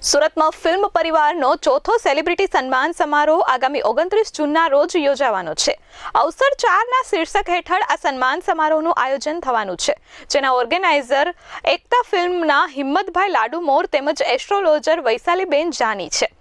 સુરતમાં ફિલ્મ પરિવારનો ચોથો સેલિબ્રિટી સન્માન સમારોહ આગામી ઓગણત્રીસ જૂનના રોજ યોજાવાનો છે. અવસર ચારના શીર્ષક હેઠળ આ સન્માન સમારોહનું આયોજન થવાનું છે. જેના ઓર્ગેનાઇઝર એકતા ફિલ્મના હિંમતભાઈ લાડુ મોર તેમજ એસ્ટ્રોલોજર વૈશાલીબેન જાની છે.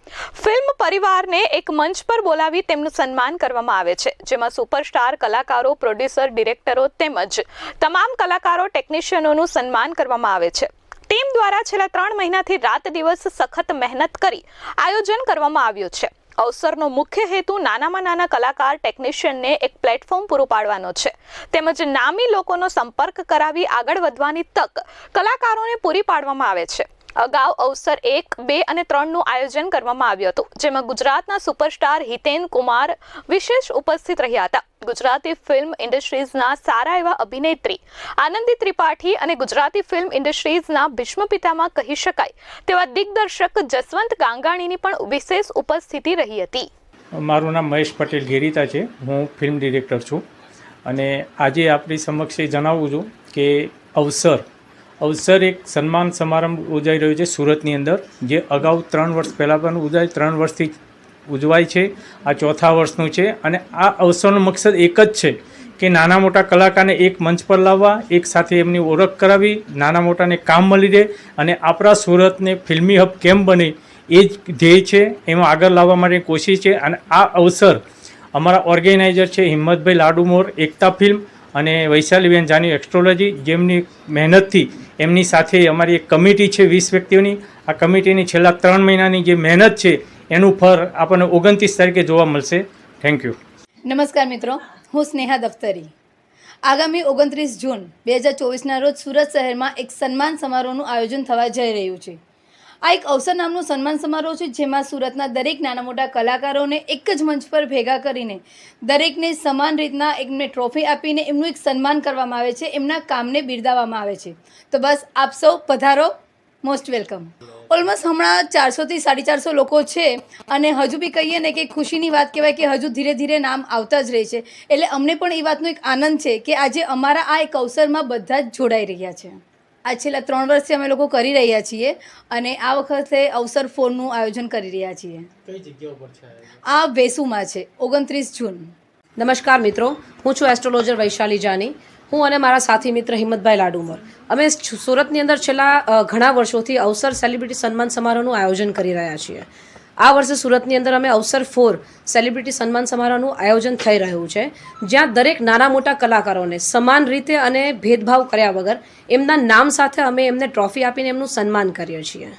ફિલ્મ પરિવારને એક મંચ પર બોલાવી તેમનું સન્માન કરવામાં આવે છે. જેમાં સુપરસ્ટાર, કલાકારો, પ્રોડ્યુસર, ડિરેક્ટરો તેમજ તમામ કલાકારો, ટેકનિશિયનોનું સન્માન કરવામાં આવે છે. ટીમ દ્વારા છેલ્લા ત્રણ મહિનાથી રાત દિવસ સખત મહેનત કરી આયોજન કરવામાં આવ્યું છે. અવસરનો મુખ્ય હેતુ નાનામાં નાના કલાકાર, ટેકનિશિયનને એક પ્લેટફોર્મ પૂરું પાડવાનો છે. તેમજ નામી લોકોનો સંપર્ક કરાવી આગળ વધવાની તક કલાકારોને પૂરી પાડવામાં આવે છે. અગાઉ અવસર એક, બે અને ત્રણનું આયોજન કરવામાં આવ્યું હતું, જેમાં ગુજરાતના સુપરસ્ટાર હિતેન કુમાર વિશેષ ઉપસ્થિત રહ્યા હતા. ગુજરાતી ફિલ્મ ઇન્ડસ્ટ્રીઝના સારા એવા અભિનેત્રી આનંદી ત્રિપાઠી અને ગુજરાતી ફિલ્મ ઇન્ડસ્ટ્રીઝના ભીષ્મ પિતામાં કહી શકાય, તેવા દિગ્દર્શક જસવંત ગાંગાણીની પણ વિશેષ ઉપસ્થિતિ રહી હતી. મારું નામ મહેશ પટેલ ગેરીતા છે. હું ફિલ્મ ડિરેક્ટર છું. અને આજે આપણી સમક્ષ જણાવું છું કે અવસર અવસર એક સન્માન સમારંભ યોજાઈ રહ્યો છે સુરતની અંદર, જે અગાઉ ત્રણ વર્ષ પહેલાં પણ ઉજાય ત્રણ વર્ષથી ઉજવાય છે. આ ચોથા વર્ષનું છે અને આ અવસરનો મકસદ એક જ છે કે નાના મોટા કલાકારને એક મંચ પર લાવવા, એક સાથે એમની ઓળખ કરાવી, નાના મોટાને કામ મળી રહે અને આપણા સુરતને ફિલ્મી હબ કેમ બને એ જ ધ્યેય છે. એમાં આગળ લાવવા માટેની કોશિશ છે અને આ અવસર અમારા ઓર્ગેનાઇઝર છે હિંમતભાઈ લાડુમોર એકતા ફિલ્મ અને વૈશાલીબેન જાની એસ્ટ્રોલોજી જેમની મહેનતથી એમની સાથે અમારી એક કમિટી છે વીસ વ્યક્તિઓની. આ કમિટીની છેલ્લા ત્રણ મહિનાની જે મહેનત છે, એનું ફર આપણને ઓગણત્રીસ તારીખે જોવા મળશે. થેન્ક યુ નમસ્કાર મિત્રો, હું સ્નેહા દફતરી. આગામી ઓગણત્રીસ જૂન બે હજાર ચોવીસના રોજ સુરત શહેરમાં એક સન્માન સમારોહનું આયોજન થવા જઈ રહ્યું છે. આ એક અવસર નામનું સન્માન સમારોહ છે, જેમાં સુરતના દરેક નાના મોટા કલાકારોને એક જ મંચ પર ભેગા કરીને દરેકને સમાન રીતના એમને ટ્રોફી આપીને એમનું એક સન્માન કરવામાં આવે છે, એમના કામને બિરદાવવામાં આવે છે. તો બસ, આપ સૌ પધારો. મોસ્ટ વેલકમ ઓલમોસ્ટ હમણાં ચારસોથી સાડી ચારસો લોકો છે અને હજુ બી કહીએ ને કે ખુશીની વાત કહેવાય કે હજુ ધીરે ધીરે નામ આવતા જ રહે છે. એટલે અમને પણ એ વાતનો એક આનંદ છે કે આજે અમારા આ એક અવસરમાં બધા જ જોડાઈ રહ્યા છે. આ છેલ્લા ત્રણ વર્ષથી અમે લોકો કરી રહ્યા છીએ અને આ વખતે અવસર ફોરનું આયોજન કરી રહ્યા છીએ. કઈ જગ્યા ઉપર છે આ વેસુમાં છે ઓગણત્રીસ જૂન. નમસ્કાર મિત્રો હું છું એસ્ટ્રોલોજર વૈશાલી જાની. હું અને મારા સાથી મિત્ર હિંમતભાઈ લાડુમર. અમે સુરતની અંદર છેલ્લા ઘણા વર્ષોથી અવસર સેલિબ્રિટી સન્માન સમારોહનું આયોજન કરી રહ્યા છીએ. આ વર્ષે સુરતની અંદર અમે અવસર ફોર સેલિબ્રિટી સન્માન સમારોહનું આયોજન થઈ રહ્યું છે, જ્યાં દરેક નાના મોટા કલાકારોને સમાન રીતે અને ભેદભાવ કર્યા વગર એમના નામ સાથે અમે એમને ટ્રોફી આપીને એમનું સન્માન કરીએ છીએ.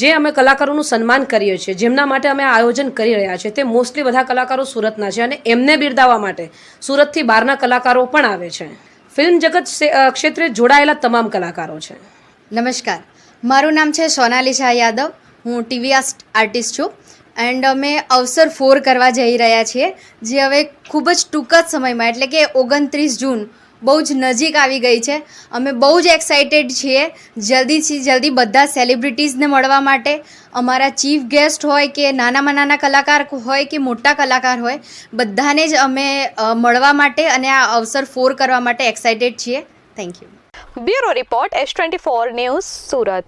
જે અમે કલાકારોનું સન્માન કરીએ છીએ, જેમના માટે અમે આયોજન કરી રહ્યા છીએ, તે મોસ્ટલી બધા કલાકારો સુરતના છે અને એમને બિરદાવવા માટે સુરતથી બહારના કલાકારો પણ આવે છે. ફિલ્મ જગત ક્ષેત્રે જોડાયેલા તમામ કલાકારો છે. નમસ્કાર. મારું નામ છે સોનાલી શાહ યાદવ. હું ટીવી આર્ટિસ્ટ છું. એન્ડ અમે અવસર ફોર કરવા જઈ રહ્યા છીએ, જે હવે ખૂબ જ ટૂંક જ સમયમાં, એટલે કે ઓગણત્રીસ જૂન, બહુ જ નજીક આવી ગઈ છે. અમે બહુ જ એક્સાઇટેડ છીએ જલ્દીથી જલ્દી બધા સેલિબ્રિટીઝને મળવા માટે. અમારા ચીફ ગેસ્ટ હોય કે નાનામાં નાના કલાકાર હોય કે મોટા કલાકાર હોય, બધાને જ અમે મળવા માટે અને આ અવસર ફોર કરવા માટે એક્સાઇટેડ છીએ. Thank you bureau report S twenty four news Surat.